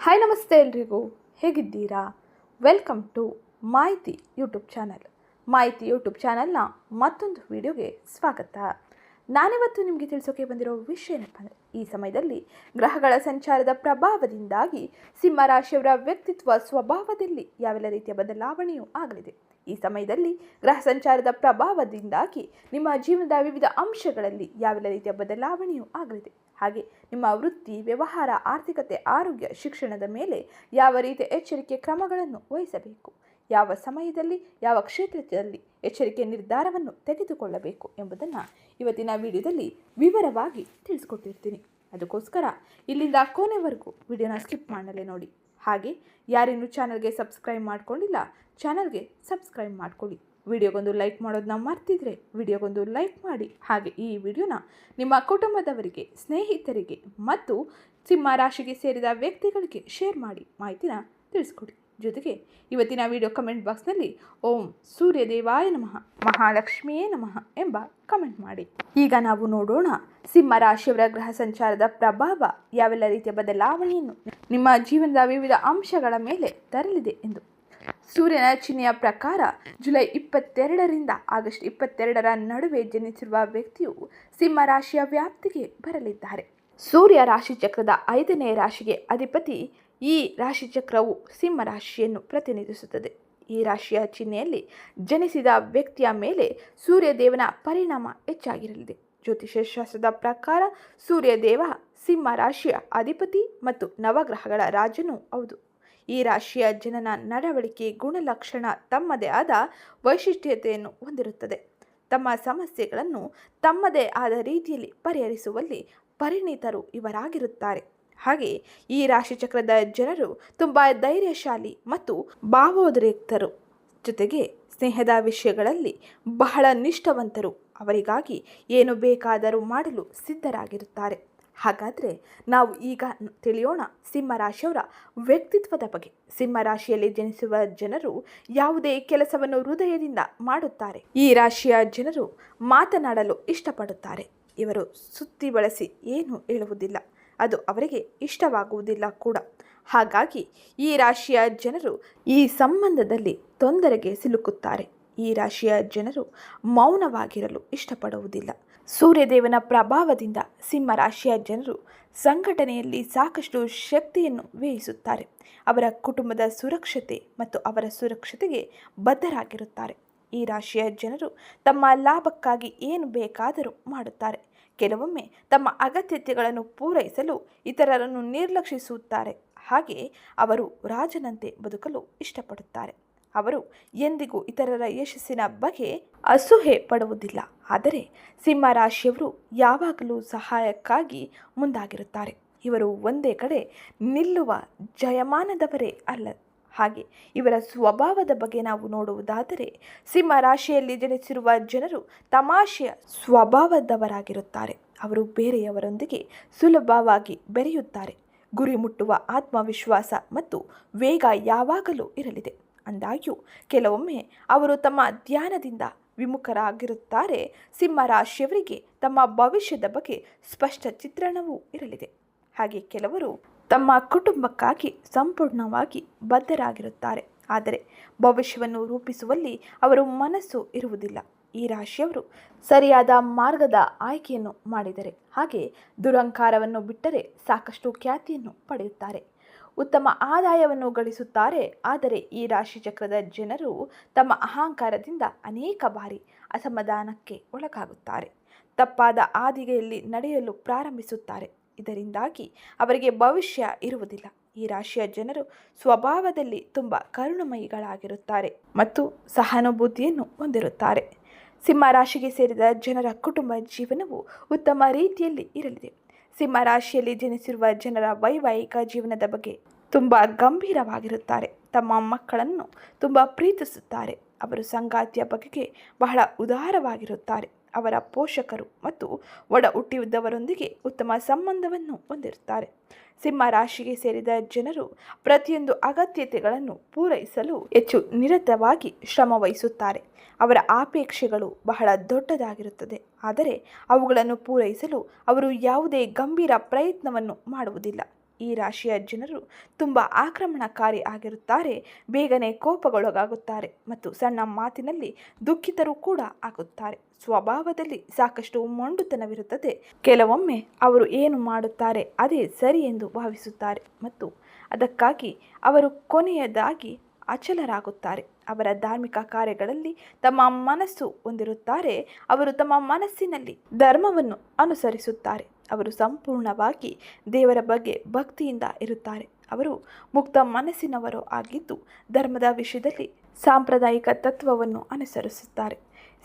Hi ನಮಸ್ತೆ ಎಲ್ರಿಗೂ. ಹೇಗಿದ್ದೀರಾ? Welcome to Mahiti YouTube channel Mahiti YouTube ಚಾನಲ್ನ ಮತ್ತೊಂದು ವಿಡಿಯೋಗೆ ಸ್ವಾಗತ. ನಾನಿವತ್ತು ನಿಮಗೆ ತಿಳಿಸೋಕೆ ಬಂದಿರೋ ವಿಷಯ ಏನಪ್ಪ ಅಂದರೆ, ಈ ಸಮಯದಲ್ಲಿ ಗ್ರಹಗಳ ಸಂಚಾರದ ಪ್ರಭಾವದಿಂದಾಗಿ ಸಿಂಹರಾಶಿಯವರ ವ್ಯಕ್ತಿತ್ವ ಸ್ವಭಾವದಲ್ಲಿ ಯಾವೆಲ್ಲ ರೀತಿಯ ಬದಲಾವಣೆಯೂ ಆಗಲಿದೆ. ಈ ಸಮಯದಲ್ಲಿ ಗ್ರಹ ಸಂಚಾರದ ಪ್ರಭಾವದಿಂದಾಗಿ ನಿಮ್ಮ ಜೀವನದ ವಿವಿಧ ಅಂಶಗಳಲ್ಲಿ ಯಾವೆಲ್ಲ ರೀತಿಯ ಬದಲಾವಣೆಯೂ ಆಗಲಿದೆ. ಹಾಗೆ ನಿಮ್ಮ ವೃತ್ತಿ, ವ್ಯವಹಾರ, ಆರ್ಥಿಕತೆ, ಆರೋಗ್ಯ, ಶಿಕ್ಷಣದ ಮೇಲೆ ಯಾವ ರೀತಿಯ ಎಚ್ಚರಿಕೆ ಕ್ರಮಗಳನ್ನು ವಹಿಸಬೇಕು? ಯಾವ ಸಮಯದಲ್ಲಿ, ಯಾವ ಕ್ಷೇತ್ರದಲ್ಲಿ ಎಚ್ಚರಿಕೆ ನಿರ್ಧಾರವನ್ನು ತೆಗೆದುಕೊಳ್ಳಬೇಕು ಎಂಬುದನ್ನು ಇವತ್ತಿನ ವಿಡಿಯೋದಲ್ಲಿ ವಿವರವಾಗಿ ತಿಳಿಸ್ಕೊಟ್ಟಿರ್ತೀನಿ. ಅದಕ್ಕೋಸ್ಕರ ಇಲ್ಲಿಂದ ಕೊನೆವರೆಗೂ ವಿಡಿಯೋನ ಸ್ಕಿಪ್ ಮಾಡಲೇ ನೋಡಿ. ಹಾಗೆ ಯಾರಿನ್ನೂ ಚಾನಲ್ಗೆ ಸಬ್ಸ್ಕ್ರೈಬ್ ಮಾಡಿಕೊಂಡಿಲ್ಲ, ಚಾನಲ್ಗೆ ಸಬ್ಸ್ಕ್ರೈಬ್ ಮಾಡ್ಕೊಳ್ಳಿ. ವಿಡಿಯೋಗೊಂದು ಲೈಕ್ ಮಾಡೋದನ್ನ ಮರ್ತಿದ್ರೆ ವಿಡಿಯೋಗೊಂದು ಲೈಕ್ ಮಾಡಿ. ಹಾಗೆ ಈ ವಿಡಿಯೋನ ನಿಮ್ಮ ಕುಟುಂಬದವರಿಗೆ, ಸ್ನೇಹಿತರಿಗೆ ಮತ್ತು ಸಿಂಹ ರಾಶಿಗೆ ಸೇರಿದ ವ್ಯಕ್ತಿಗಳಿಗೆ ಶೇರ್ ಮಾಡಿ. ಮಾಹಿತಿನ ತಿಳಿಸ್ಕೊಡಿ. ಜೊತೆಗೆ ಇವತ್ತಿನ ವಿಡಿಯೋ ಕಮೆಂಟ್ ಬಾಕ್ಸ್ನಲ್ಲಿ ಓಂ ಸೂರ್ಯದೇವಾಯ ನಮಃ, ಮಹಾಲಕ್ಷ್ಮಿಯೇ ನಮಃ ಎಂಬ ಕಮೆಂಟ್ ಮಾಡಿ. ಈಗ ನಾವು ನೋಡೋಣ ಸಿಂಹ ರಾಶಿಯವರ ಗ್ರಹ ಸಂಚಾರದ ಪ್ರಭಾವ, ಯಾವೆಲ್ಲ ರೀತಿಯ ಬದಲಾವಣೆಯನ್ನು ನಿಮ್ಮ ಜೀವನದ ವಿವಿಧ ಅಂಶಗಳ ಮೇಲೆ ತರಲಿದೆ ಎಂದು. ಸೂರ್ಯನ ಚಿಹ್ನೆಯ ಪ್ರಕಾರ ಜುಲೈ ಇಪ್ಪತ್ತೆರಡರಿಂದ ಆಗಸ್ಟ್ ಇಪ್ಪತ್ತೆರಡರ ನಡುವೆ ಜನಿಸಿರುವ ವ್ಯಕ್ತಿಯು ಸಿಂಹ ರಾಶಿಯ ವ್ಯಾಪ್ತಿಗೆ ಬರಲಿದ್ದಾರೆ. ಸೂರ್ಯ ರಾಶಿಚಕ್ರದ ಐದನೇ ರಾಶಿಗೆ ಅಧಿಪತಿ ಈ ರಾಶಿಚಕ್ರವು ಸಿಂಹ ರಾಶಿಯನ್ನು ಪ್ರತಿನಿಧಿಸುತ್ತದೆ. ಈ ರಾಶಿಯ ಚಿಹ್ನೆಯಲ್ಲಿ ಜನಿಸಿದ ವ್ಯಕ್ತಿಯ ಮೇಲೆ ಸೂರ್ಯದೇವನ ಪರಿಣಾಮ ಹೆಚ್ಚಾಗಿರಲಿದೆ. ಜ್ಯೋತಿಷ್ಯ ಶಾಸ್ತ್ರದ ಪ್ರಕಾರ ಸೂರ್ಯದೇವ ಸಿಂಹ ರಾಶಿಯ ಅಧಿಪತಿ ಮತ್ತು ನವಗ್ರಹಗಳ ರಾಜನೂ ಹೌದು. ಈ ರಾಶಿಯ ಜನನ ನಡವಳಿಕೆ ಗುಣಲಕ್ಷಣ ತಮ್ಮದೇ ಆದ ವೈಶಿಷ್ಟ್ಯತೆಯನ್ನು ಹೊಂದಿರುತ್ತದೆ. ತಮ್ಮ ಸಮಸ್ಯೆಗಳನ್ನು ತಮ್ಮದೇ ಆದ ರೀತಿಯಲ್ಲಿ ಪರಿಹರಿಸುವಲ್ಲಿ ಪರಿಣಿತರು ಇವರಾಗಿರುತ್ತಾರೆ. ಹಾಗೆ ಈ ರಾಶಿಚಕ್ರದ ಜನರು ತುಂಬ ಧೈರ್ಯಶಾಲಿ ಮತ್ತು ಭಾವೋದ್ರೇಕ್ತರು. ಜೊತೆಗೆ ಸ್ನೇಹದ ವಿಷಯಗಳಲ್ಲಿ ಬಹಳ ನಿಷ್ಠವಂತರು. ಅವರಿಗಾಗಿ ಏನು ಬೇಕಾದರೂ ಮಾಡಲು ಸಿದ್ಧರಾಗಿರುತ್ತಾರೆ. ಹಾಗಾದರೆ ನಾವು ಈಗ ತಿಳಿಯೋಣ ಸಿಂಹರಾಶಿಯವರ ವ್ಯಕ್ತಿತ್ವದ ಬಗ್ಗೆ. ಸಿಂಹರಾಶಿಯಲ್ಲಿ ಜನಿಸುವ ಜನರು ಯಾವುದೇ ಕೆಲಸವನ್ನು ಹೃದಯದಿಂದ ಮಾಡುತ್ತಾರೆ. ಈ ರಾಶಿಯ ಜನರು ಮಾತನಾಡಲು ಇಷ್ಟಪಡುತ್ತಾರೆ. ಇವರು ಸುತ್ತಿ ಬಳಸಿ ಏನು ಹೇಳುವುದಿಲ್ಲ. ಅದು ಅವರಿಗೆ ಇಷ್ಟವಾಗುವುದಿಲ್ಲ ಕೂಡ. ಹಾಗಾಗಿ ಈ ರಾಶಿಯ ಜನರು ಈ ಸಂಬಂಧದಲ್ಲಿ ತೊಂದರೆಗೆ ಸಿಲುಕುತ್ತಾರೆ. ಈ ರಾಶಿಯ ಜನರು ಮೌನವಾಗಿರಲು ಇಷ್ಟಪಡುವುದಿಲ್ಲ. ಸೂರ್ಯದೇವನ ಪ್ರಭಾವದಿಂದ ಸಿಂಹ ರಾಶಿಯ ಜನರು ಸಂಘಟನೆಯಲ್ಲಿ ಸಾಕಷ್ಟು ಶಕ್ತಿಯನ್ನು ವ್ಯಯಿಸುತ್ತಾರೆ ಅವರ ಕುಟುಂಬದ ಸುರಕ್ಷತೆ ಮತ್ತು ಅವರ ಸುರಕ್ಷತೆಗೆ ಬದ್ಧರಾಗಿರುತ್ತಾರೆ. ಈ ರಾಶಿಯ ಜನರು ತಮ್ಮ ಲಾಭಕ್ಕಾಗಿ ಏನು ಬೇಕಾದರೂ ಮಾಡುತ್ತಾರೆ. ಕೆಲವೊಮ್ಮೆ ತಮ್ಮ ಅಗತ್ಯತೆಗಳನ್ನು ಪೂರೈಸಲು ಇತರರನ್ನು ನಿರ್ಲಕ್ಷಿಸುತ್ತಾರೆ. ಹಾಗೆ ಅವರು ರಾಜನಂತೆ ಬದುಕಲು ಇಷ್ಟಪಡುತ್ತಾರೆ. ಅವರು ಎಂದಿಗೂ ಇತರರ ಯಶಸ್ಸಿನ ಬಗ್ಗೆ ಅಸೂಹೆ ಪಡುವುದಿಲ್ಲ. ಆದರೆ ಸಿಂಹರಾಶಿಯವರು ಯಾವಾಗಲೂ ಸಹಾಯಕ್ಕಾಗಿ ಮುಂದಾಗಿರುತ್ತಾರೆ. ಇವರು ಒಂದೇ ಕಡೆ ನಿಲ್ಲುವ ಜಯಮಾನದವರೇ ಅಲ್ಲ. ಹಾಗೆ ಇವರ ಸ್ವಭಾವದ ಬಗ್ಗೆ ನಾವು ನೋಡುವುದಾದರೆ ಸಿಂಹ ರಾಶಿಯಲ್ಲಿ ಜನಿಸಿರುವ ಜನರು ತಮಾಷೆಯ ಸ್ವಭಾವದವರಾಗಿರುತ್ತಾರೆ. ಅವರು ಬೇರೆಯವರೊಂದಿಗೆ ಸುಲಭವಾಗಿ ಬೆರೆಯುತ್ತಾರೆ. ಗುರಿ ಮುಟ್ಟುವ ಆತ್ಮವಿಶ್ವಾಸ ಮತ್ತು ವೇಗ ಯಾವಾಗಲೂ ಇರಲಿದೆ. ಅಂದಾಗ್ಯೂ ಕೆಲವೊಮ್ಮೆ ಅವರು ತಮ್ಮ ಧ್ಯಾನದಿಂದ ವಿಮುಖರಾಗಿರುತ್ತಾರೆ. ಸಿಂಹರಾಶಿಯವರಿಗೆ ತಮ್ಮ ಭವಿಷ್ಯದ ಬಗ್ಗೆ ಸ್ಪಷ್ಟ ಚಿತ್ರಣವೂ ಇರಲಿದೆ. ಹಾಗೆ ಕೆಲವರು ತಮ್ಮ ಕುಟುಂಬಕ್ಕಾಗಿ ಸಂಪೂರ್ಣವಾಗಿ ಬದ್ಧರಾಗಿರುತ್ತಾರೆ. ಆದರೆ ಭವಿಷ್ಯವನ್ನು ರೂಪಿಸುವಲ್ಲಿ ಅವರು ಮನಸ್ಸು ಇರುವುದಿಲ್ಲ. ಈ ರಾಶಿಯವರು ಸರಿಯಾದ ಮಾರ್ಗದ ಆಯ್ಕೆಯನ್ನು ಮಾಡಿದರೆ, ಹಾಗೆ ದುರಂಕಾರವನ್ನು ಬಿಟ್ಟರೆ ಸಾಕಷ್ಟು ಖ್ಯಾತಿಯನ್ನು ಪಡೆಯುತ್ತಾರೆ. ಉತ್ತಮ ಆದಾಯವನ್ನು ಗಳಿಸುತ್ತಾರೆ. ಆದರೆ ಈ ರಾಶಿ ಚಕ್ರದ ಜನರು ತಮ್ಮ ಅಹಂಕಾರದಿಂದ ಅನೇಕ ಬಾರಿ ಅಸಮಾಧಾನಕ್ಕೆ ಒಳಗಾಗುತ್ತಾರೆ. ತಪ್ಪಾದ ಆದಿಗೆಯಲ್ಲಿ ನಡೆಯಲು ಪ್ರಾರಂಭಿಸುತ್ತಾರೆ. ಇದರಿಂದಾಗಿ ಅವರಿಗೆ ಭವಿಷ್ಯ ಇರುವುದಿಲ್ಲ. ಈ ರಾಶಿಯ ಜನರು ಸ್ವಭಾವದಲ್ಲಿ ತುಂಬ ಕರುಣಮಯಿಗಳಾಗಿರುತ್ತಾರೆ ಮತ್ತು ಸಹಾನುಭೂತಿಯನ್ನು ಹೊಂದಿರುತ್ತಾರೆ. ಸಿಂಹ ರಾಶಿಗೆ ಸೇರಿದ ಜನರ ಕುಟುಂಬ ಜೀವನವು ಉತ್ತಮ ರೀತಿಯಲ್ಲಿ ಇರಲಿದೆ. ಸಿಂಹ ರಾಶಿಯಲ್ಲಿ ಜನಿಸಿರುವ ಜನರ ವೈವಾಹಿಕ ಜೀವನದ ಬಗ್ಗೆ ತುಂಬ ಗಂಭೀರವಾಗಿರುತ್ತಾರೆ. ತಮ್ಮ ಮಕ್ಕಳನ್ನು ತುಂಬ ಪ್ರೀತಿಸುತ್ತಾರೆ. ಅವರು ಸಂಗಾತಿಯ ಬಗೆಗೆ ಬಹಳ ಉದಾರವಾಗಿರುತ್ತಾರೆ. ಅವರ ಪೋಷಕರು ಮತ್ತು ಒಡ ಹುಟ್ಟಿದವರೊಂದಿಗೆ ಉತ್ತಮ ಸಂಬಂಧವನ್ನು ಹೊಂದಿರುತ್ತಾರೆ. ಸಿಂಹ ರಾಶಿಗೆ ಸೇರಿದ ಜನರು ಪ್ರತಿಯೊಂದು ಅಗತ್ಯತೆಗಳನ್ನು ಪೂರೈಸಲು ಹೆಚ್ಚು ನಿರತವಾಗಿ ಶ್ರಮ ವಹಿಸುತ್ತಾರೆ. ಅವರ ಆಪೇಕ್ಷೆಗಳು ಬಹಳ ದೊಡ್ಡದಾಗಿರುತ್ತದೆ. ಆದರೆ ಅವುಗಳನ್ನು ಪೂರೈಸಲು ಅವರು ಯಾವುದೇ ಗಂಭೀರ ಪ್ರಯತ್ನವನ್ನು ಮಾಡುವುದಿಲ್ಲ. ಈ ರಾಶಿಯ ಜನರು ತುಂಬ ಆಕ್ರಮಣಕಾರಿ ಆಗಿರುತ್ತಾರೆ, ಬೇಗನೆ ಕೋಪಗೊಳಗಾಗುತ್ತಾರೆ ಮತ್ತು ಸಣ್ಣ ಮಾತಿನಲ್ಲಿ ದುಃಖಿತರು ಕೂಡ ಆಗುತ್ತಾರೆ. ಸ್ವಭಾವದಲ್ಲಿ ಸಾಕಷ್ಟು ಮೊಂಡುತನವಿರುತ್ತದೆ. ಕೆಲವೊಮ್ಮೆ ಅವರು ಏನು ಮಾಡುತ್ತಾರೆ ಅದೇ ಸರಿ ಎಂದು ಭಾವಿಸುತ್ತಾರೆ ಮತ್ತು ಅದಕ್ಕಾಗಿ ಅವರು ಕೊನೆಯದಾಗಿ ಅಚಲರಾಗುತ್ತಾರೆ. ಅವರ ಧಾರ್ಮಿಕ ಕಾರ್ಯಗಳಲ್ಲಿ ತಮ್ಮ ಮನಸ್ಸು ಹೊಂದಿರುತ್ತಾರೆ. ಅವರು ತಮ್ಮ ಮನಸ್ಸಿನಲ್ಲಿ ಧರ್ಮವನ್ನು ಅನುಸರಿಸುತ್ತಾರೆ. ಅವರು ಸಂಪೂರ್ಣವಾಗಿ ದೇವರ ಬಗ್ಗೆ ಭಕ್ತಿಯಿಂದ ಇರುತ್ತಾರೆ. ಅವರು ಮುಕ್ತ ಮನಸ್ಸಿನವರು ಆಗಿದ್ದು ಧರ್ಮದ ವಿಷಯದಲ್ಲಿ ಸಾಂಪ್ರದಾಯಿಕ ತತ್ವವನ್ನು ಅನುಸರಿಸುತ್ತಾರೆ.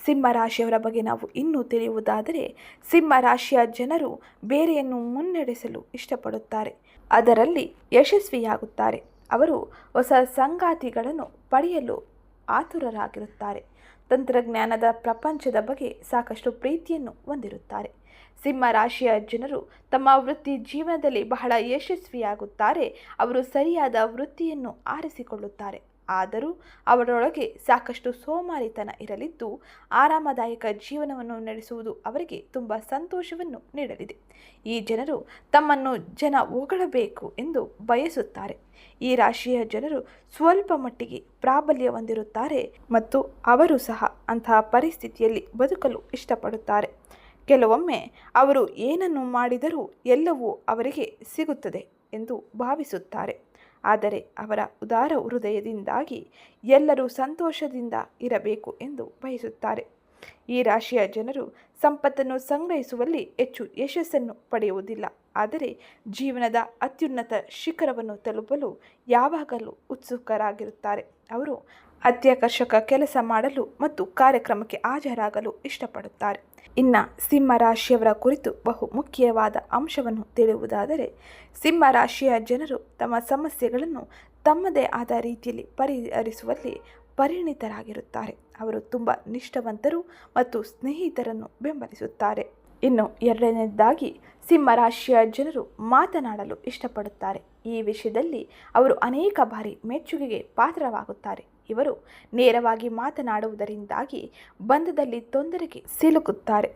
ಸಿಂಹ ರಾಶಿಯವರ ಬಗ್ಗೆ ನಾವು ಇನ್ನೂ ತಿಳಿಯುವುದಾದರೆ, ಸಿಂಹ ರಾಶಿಯ ಜನರು ಬೇರೆಯನ್ನು ಮುನ್ನಡೆಸಲು ಇಷ್ಟಪಡುತ್ತಾರೆ. ಅದರಲ್ಲಿ ಯಶಸ್ವಿಯಾಗುತ್ತಾರೆ. ಅವರು ಹೊಸ ಸಂಗಾತಿಗಳನ್ನು ಪಡೆಯಲು ಆತುರರಾಗಿರುತ್ತಾರೆ. ತಂತ್ರಜ್ಞಾನದ ಪ್ರಪಂಚದ ಬಗ್ಗೆ ಸಾಕಷ್ಟು ಪ್ರೀತಿಯನ್ನು ಹೊಂದಿರುತ್ತಾರೆ. ಸಿಂಹ ರಾಶಿಯ ಜನರು ತಮ್ಮ ವೃತ್ತಿ ಜೀವನದಲ್ಲಿ ಬಹಳ ಯಶಸ್ವಿಯಾಗುತ್ತಾರೆ. ಅವರು ಸರಿಯಾದ ವೃತ್ತಿಯನ್ನು ಆರಿಸಿಕೊಳ್ಳುತ್ತಾರೆ. ಆದರೂ ಅವರೊಳಗೆ ಸಾಕಷ್ಟು ಸೋಮಾರಿತನ ಇರಲಿದ್ದು, ಆರಾಮದಾಯಕ ಜೀವನವನ್ನು ನಡೆಸುವುದು ಅವರಿಗೆ ತುಂಬ ಸಂತೋಷವನ್ನು ನೀಡಲಿದೆ. ಈ ಜನರು ತಮ್ಮನ್ನು ಜನ ಹೊಗಳಬೇಕು ಎಂದು ಬಯಸುತ್ತಾರೆ. ಈ ರಾಶಿಯ ಜನರು ಸ್ವಲ್ಪ ಮಟ್ಟಿಗೆ ಪ್ರಾಬಲ್ಯ ಹೊಂದಿರುತ್ತಾರೆ ಮತ್ತು ಅವರು ಸಹ ಅಂತಹ ಪರಿಸ್ಥಿತಿಯಲ್ಲಿ ಬದುಕಲು ಇಷ್ಟಪಡುತ್ತಾರೆ. ಕೆಲವೊಮ್ಮೆ ಅವರು ಏನನ್ನು ಮಾಡಿದರೂ ಎಲ್ಲವೂ ಅವರಿಗೆ ಸಿಗುತ್ತದೆ ಎಂದು ಭಾವಿಸುತ್ತಾರೆ. ಆದರೆ ಅವರ ಉದಾರ ಹೃದಯದಿಂದಾಗಿ ಎಲ್ಲರೂ ಸಂತೋಷದಿಂದ ಇರಬೇಕು ಎಂದು ಬಯಸುತ್ತಾರೆ. ಈ ರಾಶಿಯ ಜನರು ಸಂಪತ್ತನ್ನು ಸಂಗ್ರಹಿಸುವಲ್ಲಿ ಹೆಚ್ಚು ಯಶಸ್ಸನ್ನು ಪಡೆಯುವುದಿಲ್ಲ. ಆದರೆ ಜೀವನದ ಅತ್ಯುನ್ನತ ಶಿಖರವನ್ನು ತಲುಪಲು ಯಾವಾಗಲೂ ಉತ್ಸುಕರಾಗಿರುತ್ತಾರೆ. ಅವರು ಅತ್ಯಾಕರ್ಷಕ ಕೆಲಸ ಮಾಡಲು ಮತ್ತು ಕಾರ್ಯಕ್ರಮಕ್ಕೆ ಹಾಜರಾಗಲು ಇಷ್ಟಪಡುತ್ತಾರೆ. ಇನ್ನು ಸಿಂಹ ರಾಶಿಯವರ ಕುರಿತು ಬಹು ಮುಖ್ಯವಾದ ಅಂಶವನ್ನು ತಿಳಿಯುವುದಾದರೆ ಸಿಂಹರಾಶಿಯ ಜನರು ತಮ್ಮ ಸಮಸ್ಯೆಗಳನ್ನು ತಮ್ಮದೇ ಆದ ರೀತಿಯಲ್ಲಿ ಪರಿಹರಿಸುವಲ್ಲಿ ಪರಿಣಿತರಾಗಿರುತ್ತಾರೆ. ಅವರು ತುಂಬ ನಿಷ್ಠವಂತರು ಮತ್ತು ಸ್ನೇಹಿತರನ್ನು ಬೆಂಬಲಿಸುತ್ತಾರೆ. ಇನ್ನು ಎರಡನೇದಾಗಿ ಸಿಂಹರಾಶಿಯ ಜನರು ಮಾತನಾಡಲು ಇಷ್ಟಪಡುತ್ತಾರೆ. ಈ ವಿಷಯದಲ್ಲಿ ಅವರು ಅನೇಕ ಬಾರಿ ಮೆಚ್ಚುಗೆಗೆ ಪಾತ್ರವಾಗುತ್ತಾರೆ. ಇವರು ನೇರವಾಗಿ ಮಾತನಾಡುವುದರಿಂದಾಗಿ ಬಂಧದಲ್ಲಿ ತೊಂದರೆಗೆ ಸಿಲುಕುತ್ತಾರೆ.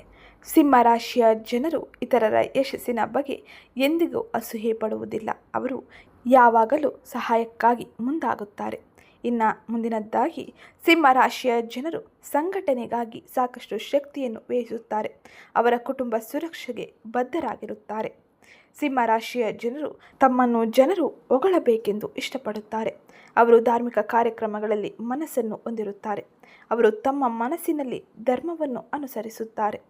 ಸಿಂಹರಾಶಿಯ ಜನರು ಇತರರ ಯಶಸ್ಸಿನ ಬಗ್ಗೆ ಎಂದಿಗೂ ಅಸೂಹೆ ಪಡುವುದಿಲ್ಲ. ಅವರು ಯಾವಾಗಲೂ ಸಹಾಯಕ್ಕಾಗಿ ಮುಂದಾಗುತ್ತಾರೆ. ಇನ್ನು ಮುಂದಿನದ್ದಾಗಿ ಸಿಂಹರಾಶಿಯ ಜನರು ಸಂಘಟನೆಗಾಗಿ ಸಾಕಷ್ಟು ಶಕ್ತಿಯನ್ನು ವ್ಯಯಿಸುತ್ತಾರೆ ಅವರ ಕುಟುಂಬ ಸುರಕ್ಷೆಗೆ ಬದ್ಧರಾಗಿರುತ್ತಾರೆ. ಸಿಂಹ ರಾಶಿಯ ಜನರು ತಮ್ಮನ್ನು ಜನರು ಹೊಗಳಬೇಕೆಂದು ಇಷ್ಟಪಡುತ್ತಾರೆ. ಅವರು ಧಾರ್ಮಿಕ ಕಾರ್ಯಕ್ರಮಗಳಲ್ಲಿ ಮನಸ್ಸನ್ನು ಹೊಂದಿರುತ್ತಾರೆ. ಅವರು ತಮ್ಮ ಮನಸ್ಸಿನಲ್ಲಿ ಧರ್ಮವನ್ನು ಅನುಸರಿಸುತ್ತಾರೆ.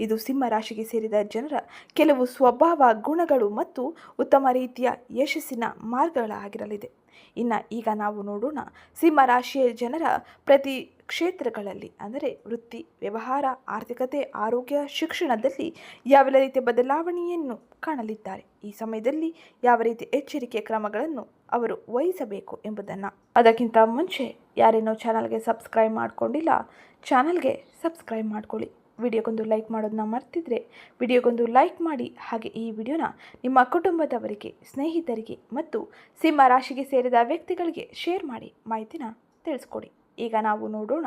ಇದು ಸಿಂಹ ರಾಶಿಗೆ ಸೇರಿದ ಜನರ ಕೆಲವು ಸ್ವಭಾವ ಗುಣಗಳು ಮತ್ತು ಉತ್ತಮ ರೀತಿಯ ಯಶಸ್ಸಿನ ಮಾರ್ಗಗಳಾಗಿರಲಿದೆ. ಇನ್ನು ಈಗ ನಾವು ನೋಡೋಣ ಸಿಂಹ ರಾಶಿಯ ಜನರ ಪ್ರತಿ ಕ್ಷೇತ್ರಗಳಲ್ಲಿ, ಅಂದರೆ ವೃತ್ತಿ, ವ್ಯವಹಾರ, ಆರ್ಥಿಕತೆ, ಆರೋಗ್ಯ, ಶಿಕ್ಷಣದಲ್ಲಿ ಯಾವೆಲ್ಲ ರೀತಿಯ ಬದಲಾವಣೆಯನ್ನು ಕಾಣಲಿದ್ದಾರೆ? ಈ ಸಮಯದಲ್ಲಿ ಯಾವ ರೀತಿ ಎಚ್ಚರಿಕೆ ಕ್ರಮಗಳನ್ನು ಅವರು ವಹಿಸಬೇಕು ಎಂಬುದನ್ನು. ಅದಕ್ಕಿಂತ ಮುಂಚೆ ಯಾರೇನೋ ಚಾನಲ್ಗೆ ಸಬ್ಸ್ಕ್ರೈಬ್ ಮಾಡಿಕೊಂಡಿಲ್ಲ, ಚಾನಲ್ಗೆ ಸಬ್ಸ್ಕ್ರೈಬ್ ಮಾಡ್ಕೊಳ್ಳಿ. ವಿಡಿಯೋಗೊಂದು ಲೈಕ್ ಮಾಡೋದನ್ನ ಮರ್ತಿದ್ರೆ ವಿಡಿಯೋಗೊಂದು ಲೈಕ್ ಮಾಡಿ. ಹಾಗೆ ಈ ವಿಡಿಯೋನ ನಿಮ್ಮ ಕುಟುಂಬದವರಿಗೆ, ಸ್ನೇಹಿತರಿಗೆ ಮತ್ತು ಸಿಂಹ ರಾಶಿಗೆ ಸೇರಿದ ವ್ಯಕ್ತಿಗಳಿಗೆ ಶೇರ್ ಮಾಡಿ. ಮಾಹಿತಿನ ತಿಳಿಸ್ಕೊಡಿ. ಈಗ ನಾವು ನೋಡೋಣ.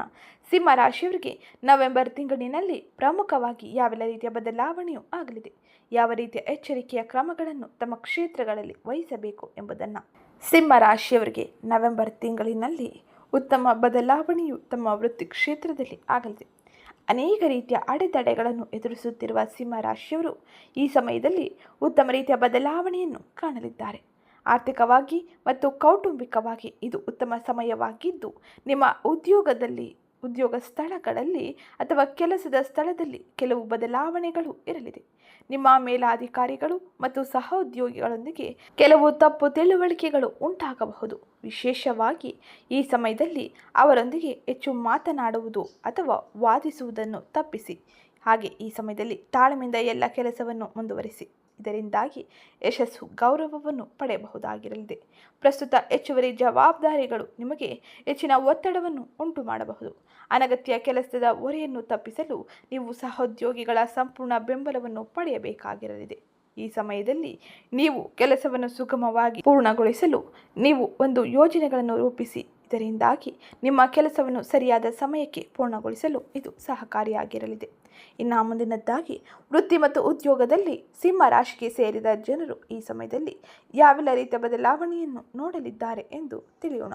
ಸಿಂಹ ರಾಶಿಯವರಿಗೆ ನವೆಂಬರ್ ತಿಂಗಳಿನಲ್ಲಿ ಪ್ರಮುಖವಾಗಿ ಯಾವೆಲ್ಲ ರೀತಿಯ ಬದಲಾವಣೆಯೂ ಆಗಲಿದೆ. ಯಾವ ರೀತಿಯ ಎಚ್ಚರಿಕೆಯ ಕ್ರಮಗಳನ್ನು ತಮ್ಮ ಕ್ಷೇತ್ರಗಳಲ್ಲಿ ವಹಿಸಬೇಕು ಎಂಬುದನ್ನು. ಸಿಂಹ ರಾಶಿಯವರಿಗೆ ನವೆಂಬರ್ ತಿಂಗಳಿನಲ್ಲಿ ಉತ್ತಮ ಬದಲಾವಣೆಯು ತಮ್ಮ ವೃತ್ತಿ ಕ್ಷೇತ್ರದಲ್ಲಿ ಆಗಲಿದೆ. ಅನೇಕ ರೀತಿಯ ಅಡೆತಡೆಗಳನ್ನು ಎದುರಿಸುತ್ತಿರುವ ಸಿಂಹ ರಾಶಿಯವರು ಈ ಸಮಯದಲ್ಲಿ ಉತ್ತಮ ರೀತಿಯ ಬದಲಾವಣೆಯನ್ನು ಕಾಣಲಿದ್ದಾರೆ. ಆರ್ಥಿಕವಾಗಿ ಮತ್ತು ಕೌಟುಂಬಿಕವಾಗಿ ಇದು ಉತ್ತಮ ಸಮಯವಾಗಿದ್ದು, ನಿಮ್ಮ ಉದ್ಯೋಗದಲ್ಲಿ, ಉದ್ಯೋಗ ಸ್ಥಳಗಳಲ್ಲಿ ಅಥವಾ ಕೆಲಸದ ಸ್ಥಳದಲ್ಲಿ ಕೆಲವು ಬದಲಾವಣೆಗಳು ಇರಲಿದೆ. ನಿಮ್ಮ ಮೇಲಾಧಿಕಾರಿಗಳು ಮತ್ತು ಸಹೋದ್ಯೋಗಿಗಳೊಂದಿಗೆ ಕೆಲವು ತಪ್ಪು ತಿಳುವಳಿಕೆಗಳು ಉಂಟಾಗಬಹುದು. ವಿಶೇಷವಾಗಿ ಈ ಸಮಯದಲ್ಲಿ ಅವರೊಂದಿಗೆ ಹೆಚ್ಚು ಮಾತನಾಡುವುದು ಅಥವಾ ವಾದಿಸುವುದನ್ನು ತಪ್ಪಿಸಿ. ಹಾಗೆ ಈ ಸಮಯದಲ್ಲಿ ತಾಳ್ಮೆಯಿಂದ ಎಲ್ಲ ಕೆಲಸವನ್ನು ಮುಂದುವರಿಸಿ. ಇದರಿಂದಾಗಿ ಯಶಸ್ಸು ಗೌರವವನ್ನು ಪಡೆಯಬಹುದಾಗಿರಲಿದೆ. ಪ್ರಸ್ತುತ ಹೆಚ್ಚುವರಿ ಜವಾಬ್ದಾರಿಗಳು ನಿಮಗೆ ಹೆಚ್ಚಿನ ಒತ್ತಡವನ್ನು ಉಂಟು ಮಾಡಬಹುದು ಅನಗತ್ಯ ಕೆಲಸದ ಹೊರೆಯನ್ನು ತಪ್ಪಿಸಲು ನೀವು ಸಹೋದ್ಯೋಗಿಗಳ ಸಂಪೂರ್ಣ ಬೆಂಬಲವನ್ನು ಪಡೆಯಬೇಕಾಗಿರಲಿದೆ. ಈ ಸಮಯದಲ್ಲಿ ನೀವು ಕೆಲಸವನ್ನು ಸುಗಮವಾಗಿ ಪೂರ್ಣಗೊಳಿಸಲು ನೀವು ಒಂದು ಯೋಜನೆಗಳನ್ನು ರೂಪಿಸಿ ಇದರಿಂದಾಗಿ ನಿಮ್ಮ ಕೆಲಸವನ್ನು ಸರಿಯಾದ ಸಮಯಕ್ಕೆ ಪೂರ್ಣಗೊಳಿಸಲು ಇದು ಸಹಕಾರಿಯಾಗಿರಲಿದೆ. ಇನ್ನು ಮುಂದಿನದ್ದಾಗಿ, ವೃತ್ತಿ ಮತ್ತು ಉದ್ಯೋಗದಲ್ಲಿ ಸಿಂಹ ರಾಶಿಗೆ ಸೇರಿದ ಜನರು ಈ ಸಮಯದಲ್ಲಿ ಯಾವೆಲ್ಲ ರೀತಿಯ ಬದಲಾವಣೆಯನ್ನು ನೋಡಲಿದ್ದಾರೆ ಎಂದು ತಿಳಿಯೋಣ.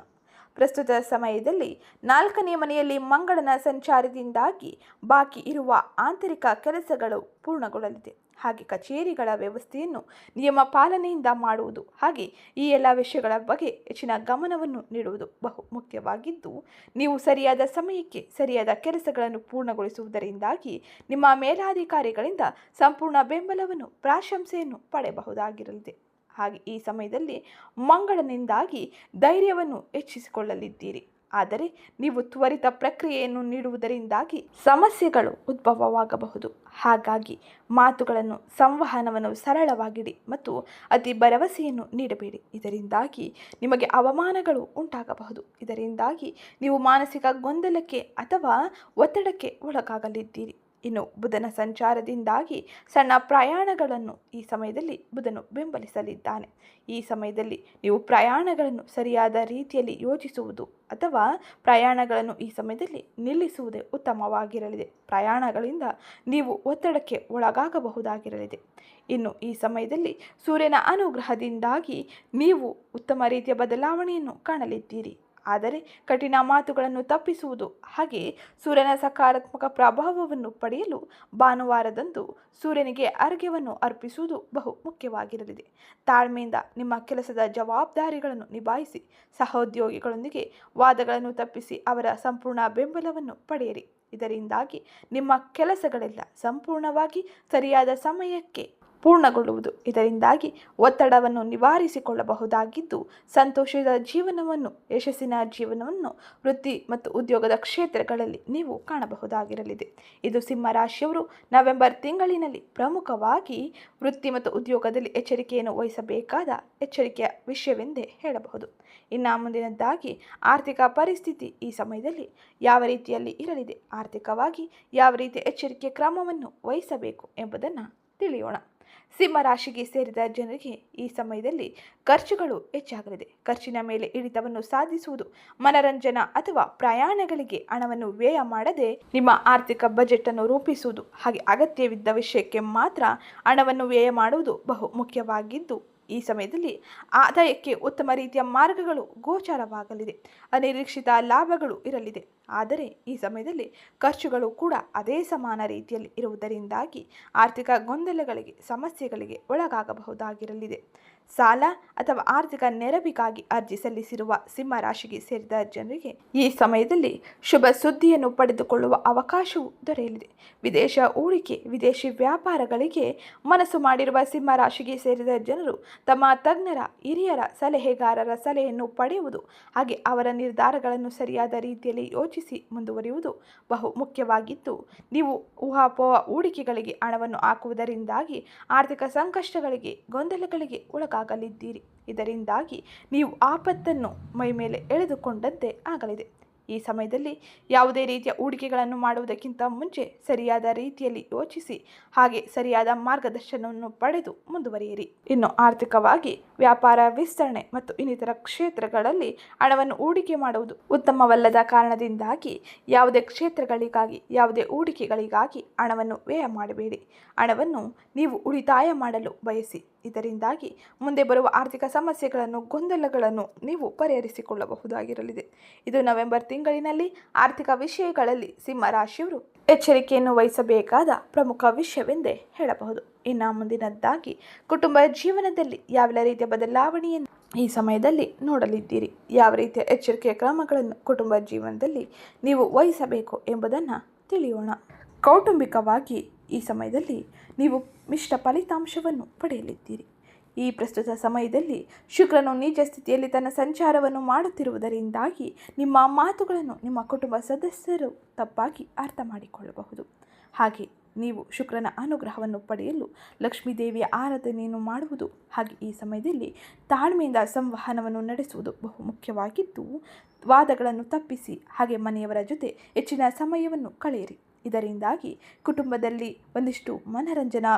ಪ್ರಸ್ತುತ ಸಮಯದಲ್ಲಿ ನಾಲ್ಕನೇ ಮನೆಯಲ್ಲಿ ಮಂಗಳನ ಸಂಚಾರದಿಂದಾಗಿ ಬಾಕಿ ಇರುವ ಆಂತರಿಕ ಕೆಲಸಗಳು ಪೂರ್ಣಗೊಳ್ಳಲಿದೆ. ಹಾಗೆ ಕಚೇರಿಗಳ ವ್ಯವಸ್ಥೆಯನ್ನು ನಿಯಮ ಪಾಲನೆಯಿಂದ ಮಾಡುವುದು ಹಾಗೆ ಈ ಎಲ್ಲ ವಿಷಯಗಳ ಬಗ್ಗೆ ಹೆಚ್ಚಿನ ಗಮನವನ್ನು ನೀಡುವುದು ಬಹು ಮುಖ್ಯವಾಗಿದ್ದು, ನೀವು ಸರಿಯಾದ ಸಮಯಕ್ಕೆ ಸರಿಯಾದ ಕೆಲಸಗಳನ್ನು ಪೂರ್ಣಗೊಳಿಸುವುದರಿಂದಾಗಿ ನಿಮ್ಮ ಮೇಲಾಧಿಕಾರಿಗಳಿಂದ ಸಂಪೂರ್ಣ ಬೆಂಬಲವನ್ನು, ಪ್ರಾಶಂಸೆಯನ್ನು ಪಡೆಯಬಹುದಾಗಿರಲಿದೆ. ಹಾಗೆ ಈ ಸಮಯದಲ್ಲಿ ಮಂಗಳನಿಂದಾಗಿ ಧೈರ್ಯವನ್ನು ಹೆಚ್ಚಿಸಿಕೊಳ್ಳಲಿದ್ದೀರಿ. ಆದರೆ ನೀವು ತ್ವರಿತ ಪ್ರಕ್ರಿಯೆಯನ್ನು ನೀಡುವುದರಿಂದಾಗಿ ಸಮಸ್ಯೆಗಳು ಉದ್ಭವವಾಗಬಹುದು. ಹಾಗಾಗಿ ಮಾತುಗಳನ್ನು, ಸಂವಹನವನ್ನು ಸರಳವಾಗಿಡಿ ಮತ್ತು ಅತಿ ಭರವಸೆಯನ್ನು ನೀಡಬೇಡಿ. ಇದರಿಂದಾಗಿ ನಿಮಗೆ ಅವಮಾನಗಳು ಉಂಟಾಗಬಹುದು. ಇದರಿಂದಾಗಿ ನೀವು ಮಾನಸಿಕ ಗೊಂದಲಕ್ಕೆ ಅಥವಾ ಒತ್ತಡಕ್ಕೆ ಒಳಗಾಗಲಿದ್ದೀರಿ. ಇನ್ನು ಬುಧನ ಸಂಚಾರದಿಂದಾಗಿ ಸಣ್ಣ ಪ್ರಯಾಣಗಳನ್ನು ಈ ಸಮಯದಲ್ಲಿ ಬುಧನು ಬೆಂಬಲಿಸಲಿದ್ದಾನೆ. ಈ ಸಮಯದಲ್ಲಿ ನೀವು ಪ್ರಯಾಣಗಳನ್ನು ಸರಿಯಾದ ರೀತಿಯಲ್ಲಿ ಯೋಚಿಸುವುದು ಅಥವಾ ಪ್ರಯಾಣಗಳನ್ನು ಈ ಸಮಯದಲ್ಲಿ ನಿಲ್ಲಿಸುವುದೇ ಉತ್ತಮವಾಗಿರಲಿದೆ. ಪ್ರಯಾಣಗಳಿಂದ ನೀವು ಒತ್ತಡಕ್ಕೆ ಒಳಗಾಗಬಹುದಾಗಿರಲಿದೆ. ಇನ್ನು ಈ ಸಮಯದಲ್ಲಿ ಸೂರ್ಯನ ಅನುಗ್ರಹದಿಂದಾಗಿ ನೀವು ಉತ್ತಮ ರೀತಿಯ ಬದಲಾವಣೆಯನ್ನು ಕಾಣಲಿದ್ದೀರಿ. ಆದರೆ ಕಠಿಣ ಮಾತುಗಳನ್ನು ತಪ್ಪಿಸುವುದು ಹಾಗೆ ಸೂರ್ಯನ ಸಕಾರಾತ್ಮಕ ಪ್ರಭಾವವನ್ನು ಪಡೆಯಲು ಭಾನುವಾರದಂದು ಸೂರ್ಯನಿಗೆ ಅರ್ಘ್ಯವನ್ನು ಅರ್ಪಿಸುವುದು ಬಹು ಮುಖ್ಯವಾಗಿರಲಿದೆ. ತಾಳ್ಮೆಯಿಂದ ನಿಮ್ಮ ಕೆಲಸದ ಜವಾಬ್ದಾರಿಗಳನ್ನು ನಿಭಾಯಿಸಿ, ಸಹೋದ್ಯೋಗಿಗಳೊಂದಿಗೆ ವಾದಗಳನ್ನು ತಪ್ಪಿಸಿ ಅವರ ಸಂಪೂರ್ಣ ಬೆಂಬಲವನ್ನು ಪಡೆಯಿರಿ. ಇದರಿಂದಾಗಿ ನಿಮ್ಮ ಕೆಲಸಗಳೆಲ್ಲ ಸಂಪೂರ್ಣವಾಗಿ ಸರಿಯಾದ ಸಮಯಕ್ಕೆ ಪೂರ್ಣಗೊಳ್ಳುವುದು. ಇದರಿಂದಾಗಿ ಒತ್ತಡವನ್ನು ನಿವಾರಿಸಿಕೊಳ್ಳಬಹುದಾಗಿದ್ದು, ಸಂತೋಷದ ಜೀವನವನ್ನು, ಯಶಸ್ಸಿನ ಜೀವನವನ್ನು ವೃತ್ತಿ ಮತ್ತು ಉದ್ಯೋಗದ ಕ್ಷೇತ್ರಗಳಲ್ಲಿ ನೀವು ಕಾಣಬಹುದಾಗಿರಲಿದೆ. ಇದು ಸಿಂಹರಾಶಿಯವರು ನವೆಂಬರ್ ತಿಂಗಳಿನಲ್ಲಿ ಪ್ರಮುಖವಾಗಿ ವೃತ್ತಿ ಮತ್ತು ಉದ್ಯೋಗದಲ್ಲಿ ಎಚ್ಚರಿಕೆಯನ್ನು ವಹಿಸಬೇಕಾದ ಎಚ್ಚರಿಕೆಯ ವಿಷಯವೆಂದೇ ಹೇಳಬಹುದು. ಇನ್ನು ಮುಂದಿನದ್ದಾಗಿ ಆರ್ಥಿಕ ಪರಿಸ್ಥಿತಿ ಈ ಸಮಯದಲ್ಲಿ ಯಾವ ರೀತಿಯಲ್ಲಿ ಇರಲಿದೆ? ಆರ್ಥಿಕವಾಗಿ ಯಾವ ರೀತಿಯ ಎಚ್ಚರಿಕೆ ಕ್ರಮವನ್ನು ವಹಿಸಬೇಕು ಎಂಬುದನ್ನು ತಿಳಿಯೋಣ. ಸಿಂಹ ರಾಶಿಗೆ ಸೇರಿದ ಜನರಿಗೆ ಈ ಸಮಯದಲ್ಲಿ ಖರ್ಚುಗಳು ಹೆಚ್ಚಾಗಲಿದೆ. ಖರ್ಚಿನ ಮೇಲೆ ಹಿಡಿತವನ್ನು ಸಾಧಿಸುವುದು ಮನರಂಜನಾ ಅಥವಾ ಪ್ರಯಾಣಗಳಿಗೆ ಹಣವನ್ನು ವ್ಯಯ ಮಾಡದೆ ನಿಮ್ಮ ಆರ್ಥಿಕ ಬಜೆಟ್ ಅನ್ನು ರೂಪಿಸುವುದು. ಹಾಗೆ ಅಗತ್ಯವಿದ್ದ ವಿಷಯಕ್ಕೆ ಮಾತ್ರ ಹಣವನ್ನು ವ್ಯಯ ಮಾಡುವುದು ಬಹು ಮುಖ್ಯವಾಗಿದ್ದು ಈ ಸಮಯದಲ್ಲಿ ಆದಾಯಕ್ಕೆ ಉತ್ತಮ ರೀತಿಯ ಮಾರ್ಗಗಳು ಗೋಚರವಾಗಲಿದೆ. ಅನಿರೀಕ್ಷಿತ ಲಾಭಗಳು ಇರಲಿದೆ. ಆದರೆ ಈ ಸಮಯದಲ್ಲಿ ಖರ್ಚುಗಳು ಕೂಡ ಅದೇ ಸಮಾನ ರೀತಿಯಲ್ಲಿ ಇರುವುದರಿಂದಾಗಿ ಆರ್ಥಿಕ ಗೊಂದಲಗಳಿಗೆ, ಸಮಸ್ಯೆಗಳಿಗೆ ಒಳಗಾಗಬಹುದಾಗಿರಲಿದೆ. ಸಾಲ ಅಥವಾ ಆರ್ಥಿಕ ನೆರವಿಗಾಗಿ ಅರ್ಜಿ ಸಲ್ಲಿಸಿರುವ ಸಿಂಹ ರಾಶಿಗೆ ಸೇರಿದ ಜನರಿಗೆ ಈ ಸಮಯದಲ್ಲಿ ಶುಭ ಸುದ್ದಿಯನ್ನು ಪಡೆದುಕೊಳ್ಳುವ ಅವಕಾಶವು ದೊರೆಯಲಿದೆ. ವಿದೇಶ ಹೂಡಿಕೆ, ವಿದೇಶಿ ವ್ಯಾಪಾರಗಳಿಗೆ ಮನಸ್ಸು ಮಾಡಿರುವ ಸಿಂಹ ರಾಶಿಗೆ ಸೇರಿದ ಜನರು ತಮ್ಮ ತಜ್ಞರ, ಹಿರಿಯರ ಸಲಹೆಗಾರರ ಸಲಹೆಯನ್ನು ಪಡೆಯುವುದು ಹಾಗೆ ಅವರ ನಿರ್ಧಾರಗಳನ್ನು ಸರಿಯಾದ ರೀತಿಯಲ್ಲಿ ಯೋಚಿಸಿ ಮುಂದುವರಿಯುವುದು ಬಹು ಮುಖ್ಯವಾಗಿದ್ದು ನೀವು ಊಹಾಪೋಹ ಹೂಡಿಕೆಗಳಿಗೆ ಹಣವನ್ನು ಹಾಕುವುದರಿಂದಾಗಿ ಆರ್ಥಿಕ ಸಂಕಷ್ಟಗಳಿಗೆ, ಗೊಂದಲಗಳಿಗೆ ಒಳಗಾಗಲಿದ್ದೀರಿ ಇದರಿಂದಾಗಿ ನೀವು ಆಪತ್ತನ್ನು ಮೈಮೇಲೆ ಎಳೆದುಕೊಂಡಂತೆ ಆಗಲಿದೆ. ಈ ಸಮಯದಲ್ಲಿ ಯಾವುದೇ ರೀತಿಯ ಹೂಡಿಕೆಗಳನ್ನು ಮಾಡುವುದಕ್ಕಿಂತ ಮುಂಚೆ ಸರಿಯಾದ ರೀತಿಯಲ್ಲಿ ಯೋಚಿಸಿ, ಹಾಗೆ ಸರಿಯಾದ ಮಾರ್ಗದರ್ಶನವನ್ನು ಪಡೆದು ಮುಂದುವರಿಯಿರಿ. ಇನ್ನು ಆರ್ಥಿಕವಾಗಿ ವ್ಯಾಪಾರ, ವಿಸ್ತರಣೆ ಮತ್ತು ಇನ್ನಿತರ ಕ್ಷೇತ್ರಗಳಲ್ಲಿ ಹಣವನ್ನು ಹೂಡಿಕೆ ಮಾಡುವುದು ಉತ್ತಮವಲ್ಲದ ಕಾರಣದಿಂದಾಗಿ ಯಾವುದೇ ಕ್ಷೇತ್ರಗಳಿಗಾಗಿ, ಯಾವುದೇ ಹೂಡಿಕೆಗಳಿಗಾಗಿ ಹಣವನ್ನು ವ್ಯಯ ಮಾಡಬೇಡಿ. ಹಣವನ್ನು ನೀವು ಉಳಿತಾಯ ಮಾಡಲು ಬಯಸಿ. ಇದರಿಂದಾಗಿ ಮುಂದೆ ಬರುವ ಆರ್ಥಿಕ ಸಮಸ್ಯೆಗಳನ್ನು, ಗೊಂದಲಗಳನ್ನು ನೀವು ಪರಿಹರಿಸಿಕೊಳ್ಳಬಹುದಾಗಿರಲಿದೆ. ಇದು ನವೆಂಬರ್ ತಿಂಗಳಿನಲ್ಲಿ ಆರ್ಥಿಕ ವಿಷಯಗಳಲ್ಲಿ ಸಿಂಹ ರಾಶಿಯವರು ಎಚ್ಚರಿಕೆಯನ್ನು ವಹಿಸಬೇಕಾದ ಪ್ರಮುಖ ವಿಷಯವೆಂದೇ ಹೇಳಬಹುದು. ಇನ್ನು ಮುಂದಿನದ್ದಾಗಿ, ಕುಟುಂಬ ಜೀವನದಲ್ಲಿ ಯಾವೆಲ್ಲ ರೀತಿಯ ಬದಲಾವಣೆಯನ್ನು ಈ ಸಮಯದಲ್ಲಿ ನೋಡಲಿದ್ದೀರಿ? ಯಾವ ರೀತಿಯ ಎಚ್ಚರಿಕೆಯ ಕ್ರಮಗಳನ್ನು ಕುಟುಂಬ ಜೀವನದಲ್ಲಿ ನೀವು ವಹಿಸಬೇಕು ಎಂಬುದನ್ನು ತಿಳಿಯೋಣ. ಕೌಟುಂಬಿಕವಾಗಿ ಈ ಸಮಯದಲ್ಲಿ ನೀವು ಮಿಶ್ರ ಫಲಿತಾಂಶವನ್ನು ಪಡೆಯಲಿದ್ದೀರಿ. ಈ ಪ್ರಸ್ತುತ ಸಮಯದಲ್ಲಿ ಶುಕ್ರನು ನಿಜ ಸ್ಥಿತಿಯಲ್ಲಿ ತನ್ನ ಸಂಚಾರವನ್ನು ಮಾಡುತ್ತಿರುವುದರಿಂದಾಗಿ ನಿಮ್ಮ ಮಾತುಗಳನ್ನು ನಿಮ್ಮ ಕುಟುಂಬ ಸದಸ್ಯರು ತಪ್ಪಾಗಿ ಅರ್ಥ ಮಾಡಿಕೊಳ್ಳಬಹುದು. ಹಾಗೆ ನೀವು ಶುಕ್ರನ ಅನುಗ್ರಹವನ್ನು ಪಡೆಯಲು ಲಕ್ಷ್ಮೀದೇವಿಯ ಆರಾಧನೆಯನ್ನು ಮಾಡುವುದು ಹಾಗೆ ಈ ಸಮಯದಲ್ಲಿ ತಾಳ್ಮೆಯಿಂದ ಸಂವಹನವನ್ನು ನಡೆಸುವುದು ಬಹು ಮುಖ್ಯವಾಗಿದ್ದು, ವಾದಗಳನ್ನು ತಪ್ಪಿಸಿ ಹಾಗೆ ಮನೆಯವರ ಜೊತೆ ಹೆಚ್ಚಿನ ಸಮಯವನ್ನು ಕಳೆಯಿರಿ. ಇದರಿಂದಾಗಿ ಕುಟುಂಬದಲ್ಲಿ ಒಂದಿಷ್ಟು ಮನರಂಜನಾ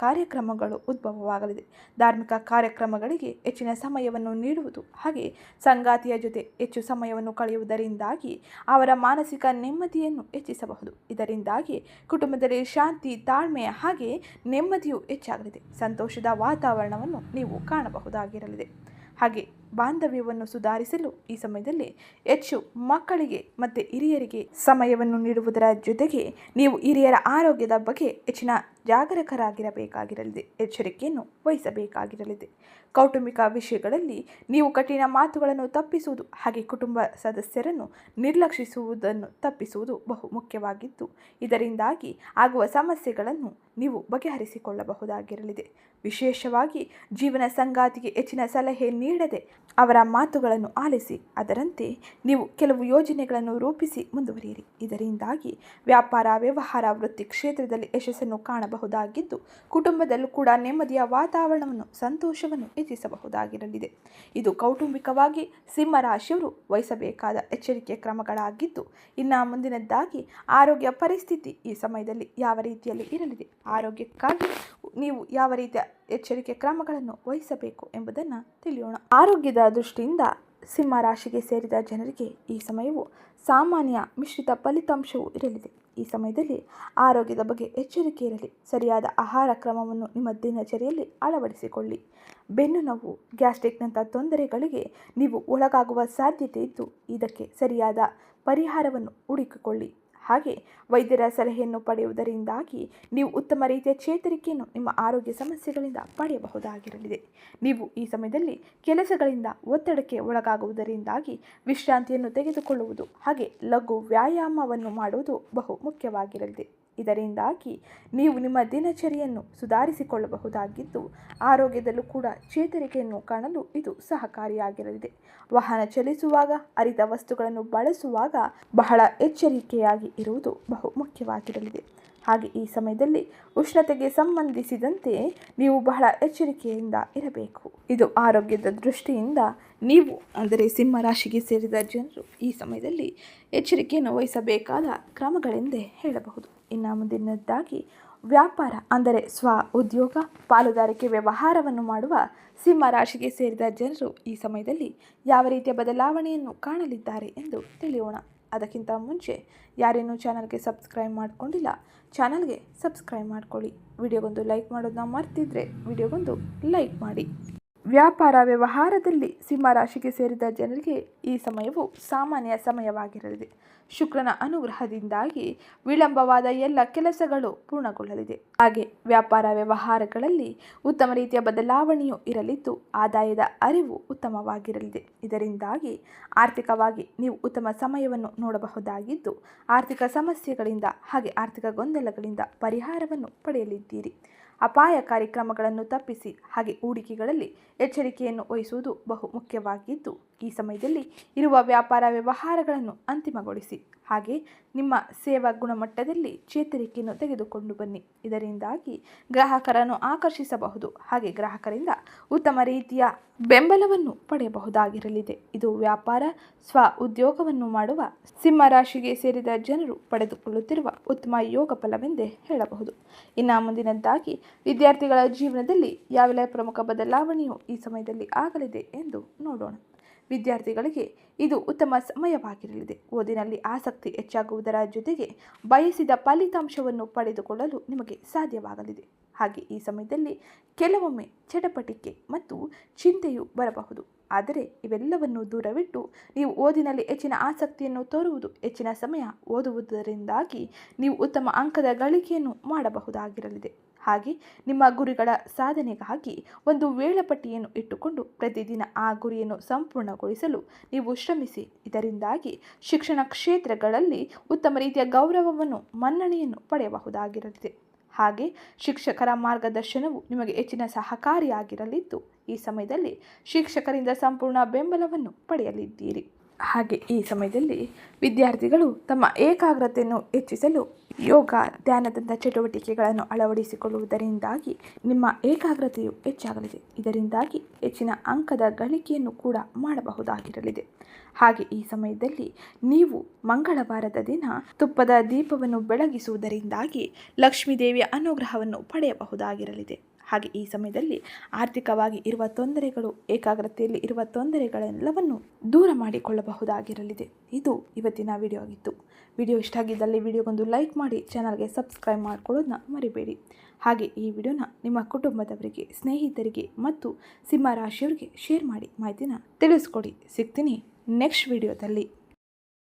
ಕಾರ್ಯಕ್ರಮಗಳು ಉದ್ಭವವಾಗಲಿದೆ. ಧಾರ್ಮಿಕ ಕಾರ್ಯಕ್ರಮಗಳಿಗೆ ಹೆಚ್ಚಿನ ಸಮಯವನ್ನು ನೀಡುವುದು ಹಾಗೆ ಸಂಗಾತಿಯ ಜೊತೆ ಹೆಚ್ಚು ಸಮಯವನ್ನು ಕಳೆಯುವುದರಿಂದಾಗಿ ಅವರ ಮಾನಸಿಕ ನೆಮ್ಮದಿಯನ್ನು ಹೆಚ್ಚಿಸಬಹುದು. ಇದರಿಂದಾಗಿ ಕುಟುಂಬದಲ್ಲಿ ಶಾಂತಿ, ತಾಳ್ಮೆ ಹಾಗೆ ನೆಮ್ಮದಿಯು ಹೆಚ್ಚಾಗಲಿದೆ. ಸಂತೋಷದ ವಾತಾವರಣವನ್ನು ನೀವು ಕಾಣಬಹುದಾಗಿರಲಿದೆ. ಹಾಗೆ ಬಾಂಧವ್ಯವನ್ನು ಸುಧಾರಿಸಲು ಈ ಸಮಯದಲ್ಲಿ ಹೆಚ್ಚು ಮಕ್ಕಳಿಗೆ ಮತ್ತು ಹಿರಿಯರಿಗೆ ಸಮಯವನ್ನು ನೀಡುವುದರ ಜೊತೆಗೆ ನೀವು ಹಿರಿಯರ ಆರೋಗ್ಯದ ಬಗ್ಗೆ ಹೆಚ್ಚಿನ ಜಾಗರೂಕರಾಗಿರಬೇಕಾಗಿರಲಿದೆ. ಎಚ್ಚರಿಕೆಯನ್ನು ವಹಿಸಬೇಕಾಗಿರಲಿದೆ. ಕೌಟುಂಬಿಕ ವಿಷಯಗಳಲ್ಲಿ ನೀವು ಕಠಿಣ ಮಾತುಗಳನ್ನು ತಪ್ಪಿಸುವುದು ಹಾಗೆ ಕುಟುಂಬ ಸದಸ್ಯರನ್ನು ನಿರ್ಲಕ್ಷಿಸುವುದನ್ನು ತಪ್ಪಿಸುವುದು ಬಹು ಮುಖ್ಯವಾಗಿದ್ದು, ಇದರಿಂದಾಗಿ ಆಗುವ ಸಮಸ್ಯೆಗಳನ್ನು ನೀವು ಬಗೆಹರಿಸಿಕೊಳ್ಳಬಹುದಾಗಿರಲಿದೆ. ವಿಶೇಷವಾಗಿ ಜೀವನ ಸಂಗಾತಿಗೆ ಹೆಚ್ಚಿನ ಸಲಹೆ ನೀಡದೆ ಅವರ ಮಾತುಗಳನ್ನು ಆಲಿಸಿ, ಅದರಂತೆ ನೀವು ಕೆಲವು ಯೋಜನೆಗಳನ್ನು ರೂಪಿಸಿ ಮುಂದುವರಿಯಿರಿ. ಇದರಿಂದಾಗಿ ವ್ಯಾಪಾರ, ವ್ಯವಹಾರ, ವೃತ್ತಿ ಕ್ಷೇತ್ರದಲ್ಲಿ ಯಶಸ್ಸನ್ನು ಕಾಣಬಹುದಾಗಿದ್ದು, ಕುಟುಂಬದಲ್ಲೂ ಕೂಡ ನೆಮ್ಮದಿಯ ವಾತಾವರಣವನ್ನು, ಸಂತೋಷವನ್ನು ಹೆಚ್ಚಿಸಬಹುದಾಗಿರಲಿದೆ. ಇದು ಕೌಟುಂಬಿಕವಾಗಿ ಸಿಂಹರಾಶಿಯವರು ವಹಿಸಬೇಕಾದ ಎಚ್ಚರಿಕೆ ಕ್ರಮಗಳಾಗಿದ್ದು, ಇನ್ನು ಮುಂದಿನದ್ದಾಗಿ ಆರೋಗ್ಯ ಪರಿಸ್ಥಿತಿ ಈ ಸಮಯದಲ್ಲಿ ಯಾವ ರೀತಿಯಲ್ಲಿ ಇರಲಿದೆ? ಆರೋಗ್ಯಕ್ಕಾಗಿ ನೀವು ಯಾವ ರೀತಿಯ ಎಚ್ಚರಿಕೆ ಕ್ರಮಗಳನ್ನು ವಹಿಸಬೇಕು ಎಂಬುದನ್ನು ತಿಳಿಯೋಣ. ಆರೋಗ್ಯದ ದೃಷ್ಟಿಯಿಂದ ಸಿಂಹ ರಾಶಿಗೆ ಸೇರಿದ ಜನರಿಗೆ ಈ ಸಮಯವು ಸಾಮಾನ್ಯ ಮಿಶ್ರಿತ ಫಲಿತಾಂಶವು ಇರಲಿದೆ. ಈ ಸಮಯದಲ್ಲಿ ಆರೋಗ್ಯದ ಬಗ್ಗೆ ಎಚ್ಚರಿಕೆ ಇರಲಿ. ಸರಿಯಾದ ಆಹಾರ ಕ್ರಮವನ್ನು ನಿಮ್ಮ ದಿನಚರಿಯಲ್ಲಿ ಅಳವಡಿಸಿಕೊಳ್ಳಿ. ಬೆನ್ನು ನೋವು, ಗ್ಯಾಸ್ಟ್ರಿಕ್ನಂಥ ತೊಂದರೆಗಳಿಗೆ ನೀವು ಒಳಗಾಗುವ ಸಾಧ್ಯತೆ ಇದ್ದು, ಇದಕ್ಕೆ ಸರಿಯಾದ ಪರಿಹಾರವನ್ನು ಹುಡುಕಿಕೊಳ್ಳಿ. ಹಾಗೆ ವೈದ್ಯರ ಸಲಹೆಯನ್ನು ಪಡೆಯುವುದರಿಂದಾಗಿ ನೀವು ಉತ್ತಮ ರೀತಿಯ ಚೇತರಿಕೆಯನ್ನು ನಿಮ್ಮ ಆರೋಗ್ಯ ಸಮಸ್ಯೆಗಳಿಂದ ಪಡೆಯಬಹುದಾಗಿರಲಿದೆ. ನೀವು ಈ ಸಮಯದಲ್ಲಿ ಕೆಲಸಗಳಿಂದ ಒತ್ತಡಕ್ಕೆ ಒಳಗಾಗುವುದರಿಂದಾಗಿ ವಿಶ್ರಾಂತಿಯನ್ನು ತೆಗೆದುಕೊಳ್ಳುವುದು ಹಾಗೆ ಲಘು ವ್ಯಾಯಾಮವನ್ನು ಮಾಡುವುದು ಬಹು ಮುಖ್ಯವಾಗಿರಲಿದೆ. ಇದರಿಂದಾಗಿ ನೀವು ನಿಮ್ಮ ದಿನಚರಿಯನ್ನು ಸುಧಾರಿಸಿಕೊಳ್ಳಬಹುದಾಗಿದ್ದು ಆರೋಗ್ಯದಲ್ಲೂ ಕೂಡ ಚೇತರಿಕೆಯನ್ನು ಕಾಣಲು ಇದು ಸಹಕಾರಿಯಾಗಿರಲಿದೆ. ವಾಹನ ಚಲಿಸುವಾಗ, ಅರಿತ ವಸ್ತುಗಳನ್ನು ಬಳಸುವಾಗ ಬಹಳ ಎಚ್ಚರಿಕೆಯಾಗಿ ಇರುವುದು ಬಹು ಮುಖ್ಯವಾಗಿರಲಿದೆ. ಹಾಗೆ ಈ ಸಮಯದಲ್ಲಿ ಉಷ್ಣತೆಗೆ ಸಂಬಂಧಿಸಿದಂತೆ ನೀವು ಬಹಳ ಎಚ್ಚರಿಕೆಯಿಂದ ಇರಬೇಕು. ಇದು ಆರೋಗ್ಯದ ದೃಷ್ಟಿಯಿಂದ ನೀವು, ಅಂದರೆ ಸಿಂಹ ರಾಶಿಗೆ ಸೇರಿದ ಜನರು ಈ ಸಮಯದಲ್ಲಿ ಎಚ್ಚರಿಕೆಯನ್ನು ವಹಿಸಬೇಕಾದ ಕ್ರಮಗಳೆಂದೇ ಹೇಳಬಹುದು. ಇನ್ನು ಮುಂದಿನದ್ದಾಗಿ ವ್ಯಾಪಾರ, ಅಂದರೆ ಸ್ವ ಉದ್ಯೋಗ, ಪಾಲುದಾರಿಕೆ ವ್ಯವಹಾರವನ್ನು ಮಾಡುವ ಸಿಂಹ ರಾಶಿಗೆ ಸೇರಿದ ಜನರು ಈ ಸಮಯದಲ್ಲಿ ಯಾವ ರೀತಿಯ ಬದಲಾವಣೆಯನ್ನು ಕಾಣಲಿದ್ದಾರೆ ಎಂದು ತಿಳಿಯೋಣ. ಅದಕ್ಕಿಂತ ಮುಂಚೆ ಯಾರೇನೂ ಚಾನಲ್ಗೆ ಸಬ್ಸ್ಕ್ರೈಬ್ ಮಾಡಿಕೊಂಡಿಲ್ಲ, ಚಾನಲ್ಗೆ ಸಬ್ಸ್ಕ್ರೈಬ್ ಮಾಡ್ಕೊಳ್ಳಿ. ವಿಡಿಯೋಗೊಂದು ಲೈಕ್ ಮಾಡೋದನ್ನ ಮರ್ತಿದ್ರೆ ವಿಡಿಯೋಗೊಂದು ಲೈಕ್ ಮಾಡಿ. ವ್ಯಾಪಾರ ವ್ಯವಹಾರದಲ್ಲಿ ಸಿಂಹ ರಾಶಿಗೆ ಸೇರಿದ ಜನರಿಗೆ ಈ ಸಮಯವು ಸಾಮಾನ್ಯ ಸಮಯವಾಗಿರಲಿದೆ. ಶುಕ್ರನ ಅನುಗ್ರಹದಿಂದಾಗಿ ವಿಳಂಬವಾದ ಎಲ್ಲ ಕೆಲಸಗಳು ಪೂರ್ಣಗೊಳ್ಳಲಿದೆ. ಹಾಗೆ ವ್ಯಾಪಾರ ವ್ಯವಹಾರಗಳಲ್ಲಿ ಉತ್ತಮ ರೀತಿಯ ಬದಲಾವಣೆಯು ಇರಲಿದ್ದು, ಆದಾಯದ ಅರಿವು ಉತ್ತಮವಾಗಿರಲಿದೆ. ಇದರಿಂದಾಗಿ ಆರ್ಥಿಕವಾಗಿ ನೀವು ಉತ್ತಮ ಸಮಯವನ್ನು ನೋಡಬಹುದಾಗಿದ್ದು, ಆರ್ಥಿಕ ಸಮಸ್ಯೆಗಳಿಂದ ಹಾಗೆ ಆರ್ಥಿಕ ಗೊಂದಲಗಳಿಂದ ಪರಿಹಾರವನ್ನು ಪಡೆಯಲಿದ್ದೀರಿ. ಅಪಾಯಕಾರಿ ಕ್ರಮಗಳನ್ನು ತಪ್ಪಿಸಿ ಹಾಗೆ ಹೂಡಿಕೆಗಳಲ್ಲಿ ಎಚ್ಚರಿಕೆಯನ್ನು ವಹಿಸುವುದು ಬಹು ಮುಖ್ಯವಾಗಿದ್ದು, ಈ ಸಮಯದಲ್ಲಿ ಇರುವ ವ್ಯಾಪಾರ ವ್ಯವಹಾರಗಳನ್ನು ಅಂತಿಮಗೊಳಿಸಿ ಹಾಗೆ ನಿಮ್ಮ ಸೇವಾ ಗುಣಮಟ್ಟದಲ್ಲಿ ಚೇತರಿಕೆಯನ್ನು ತೆಗೆದುಕೊಂಡು ಬನ್ನಿ. ಇದರಿಂದಾಗಿ ಗ್ರಾಹಕರನ್ನು ಆಕರ್ಷಿಸಬಹುದು. ಹಾಗೆ ಗ್ರಾಹಕರಿಂದ ಉತ್ತಮ ರೀತಿಯ ಬೆಂಬಲವನ್ನು ಪಡೆಯಬಹುದಾಗಿರಲಿದೆ. ಇದು ವ್ಯಾಪಾರ, ಸ್ವ ಉದ್ಯೋಗವನ್ನು ಮಾಡುವ, ಸಿಂಹ ರಾಶಿಗೆ ಸೇರಿದ ಜನರು ಪಡೆದುಕೊಳ್ಳುತ್ತಿರುವ ಉತ್ತಮ ಯೋಗ ಫಲವೆಂದೇ ಹೇಳಬಹುದು. ಇನ್ನು ಮುಂದಿನದ್ದಾಗಿ, ವಿದ್ಯಾರ್ಥಿಗಳ ಜೀವನದಲ್ಲಿ ಯಾವೆಲ್ಲ ಪ್ರಮುಖ ಬದಲಾವಣೆಯು ಈ ಸಮಯದಲ್ಲಿ ಆಗಲಿದೆ ಎಂದು ನೋಡೋಣ. ವಿದ್ಯಾರ್ಥಿಗಳಿಗೆ ಇದು ಉತ್ತಮ ಸಮಯವಾಗಿರಲಿದೆ. ಓದಿನಲ್ಲಿ ಆಸಕ್ತಿ ಹೆಚ್ಚಾಗುವುದರ ಜೊತೆಗೆ ಬಯಸಿದ ಫಲಿತಾಂಶವನ್ನು ಪಡೆದುಕೊಳ್ಳಲು ನಿಮಗೆ ಸಾಧ್ಯವಾಗಲಿದೆ. ಹಾಗೆ ಈ ಸಮಯದಲ್ಲಿ ಕೆಲವೊಮ್ಮೆ ಚಟಪಟಿಕೆ ಮತ್ತು ಚಿಂತೆಯು ಬರಬಹುದು. ಆದರೆ ಇವೆಲ್ಲವನ್ನು ದೂರವಿಟ್ಟು ನೀವು ಓದಿನಲ್ಲಿ ಹೆಚ್ಚಿನ ಆಸಕ್ತಿಯನ್ನು ತೋರುವುದು, ಹೆಚ್ಚಿನ ಸಮಯ ಓದುವುದರಿಂದಾಗಿ ನೀವು ಉತ್ತಮ ಅಂಕದ ಗಳಿಕೆಯನ್ನು ಮಾಡಬಹುದಾಗಿರಲಿದೆ. ಹಾಗೆ ನಿಮ್ಮ ಗುರಿಗಳ ಸಾಧನೆಗಾಗಿ ಒಂದು ವೇಳಾಪಟ್ಟಿಯನ್ನು ಇಟ್ಟುಕೊಂಡು ಪ್ರತಿದಿನ ಆ ಗುರಿಯನ್ನು ಸಂಪೂರ್ಣಗೊಳಿಸಲು ನೀವು ಶ್ರಮಿಸಿ. ಇದರಿಂದಾಗಿ ಶಿಕ್ಷಣ ಕ್ಷೇತ್ರಗಳಲ್ಲಿ ಉತ್ತಮ ರೀತಿಯ ಗೌರವವನ್ನು, ಮನ್ನಣೆಯನ್ನು ಪಡೆಯಬಹುದಾಗಿರಲಿದೆ. ಹಾಗೆ ಶಿಕ್ಷಕರ ಮಾರ್ಗದರ್ಶನವು ನಿಮಗೆ ಹೆಚ್ಚಿನ ಸಹಕಾರಿಯಾಗಿರಲಿದ್ದು, ಈ ಸಮಯದಲ್ಲಿ ಶಿಕ್ಷಕರಿಂದ ಸಂಪೂರ್ಣ ಬೆಂಬಲವನ್ನು ಪಡೆಯಲಿದ್ದೀರಿ. ಹಾಗೆ ಈ ಸಮಯದಲ್ಲಿ ವಿದ್ಯಾರ್ಥಿಗಳು ತಮ್ಮ ಏಕಾಗ್ರತೆಯನ್ನು ಹೆಚ್ಚಿಸಲು ಯೋಗ ಧ್ಯಾನದಂಥ ಚಟುವಟಿಕೆಗಳನ್ನು ಅಳವಡಿಸಿಕೊಳ್ಳುವುದರಿಂದಾಗಿ ನಿಮ್ಮ ಏಕಾಗ್ರತೆಯು ಹೆಚ್ಚಾಗಲಿದೆ. ಇದರಿಂದಾಗಿ ಹೆಚ್ಚಿನ ಅಂಕದ ಗಳಿಕೆಯನ್ನು ಕೂಡ ಮಾಡಬಹುದಾಗಿರಲಿದೆ. ಹಾಗೆ ಈ ಸಮಯದಲ್ಲಿ ನೀವು ಮಂಗಳವಾರದ ದಿನ ತುಪ್ಪದ ದೀಪವನ್ನು ಬೆಳಗಿಸುವುದರಿಂದಾಗಿ ಲಕ್ಷ್ಮೀದೇವಿಯ ಅನುಗ್ರಹವನ್ನು ಪಡೆಯಬಹುದಾಗಿರಲಿದೆ. ಹಾಗೆ ಈ ಸಮಯದಲ್ಲಿ ಆರ್ಥಿಕವಾಗಿ ಇರುವ ತೊಂದರೆಗಳು, ಏಕಾಗ್ರತೆಯಲ್ಲಿ ಇರುವ ತೊಂದರೆಗಳೆಲ್ಲವನ್ನು ದೂರ ಮಾಡಿಕೊಳ್ಳಬಹುದಾಗಿರಲಿದೆ. ಇದು ಇವತ್ತಿನ ವಿಡಿಯೋ ಆಗಿತ್ತು. ವಿಡಿಯೋ ಇಷ್ಟ ಆಗಿದ್ದಲ್ಲಿ ವಿಡಿಯೋಗೊಂದು ಲೈಕ್ ಮಾಡಿ ಚಾನಲ್ಗೆ ಸಬ್ಸ್ಕ್ರೈಬ್ ಮಾಡ್ಕೊಳ್ಳೋದನ್ನ ಮರಿಬೇಡಿ. ಹಾಗೆ ಈ ವಿಡಿಯೋನ ನಿಮ್ಮ ಕುಟುಂಬದವರಿಗೆ, ಸ್ನೇಹಿತರಿಗೆ ಮತ್ತು ಸಿಂಹ ರಾಶಿಯವರಿಗೆ ಶೇರ್ ಮಾಡಿ ಮಾಹಿತಿನ ತಿಳಿಸ್ಕೊಡಿ. ಸಿಗ್ತೀನಿ ನೆಕ್ಸ್ಟ್ ವಿಡಿಯೋದಲ್ಲಿ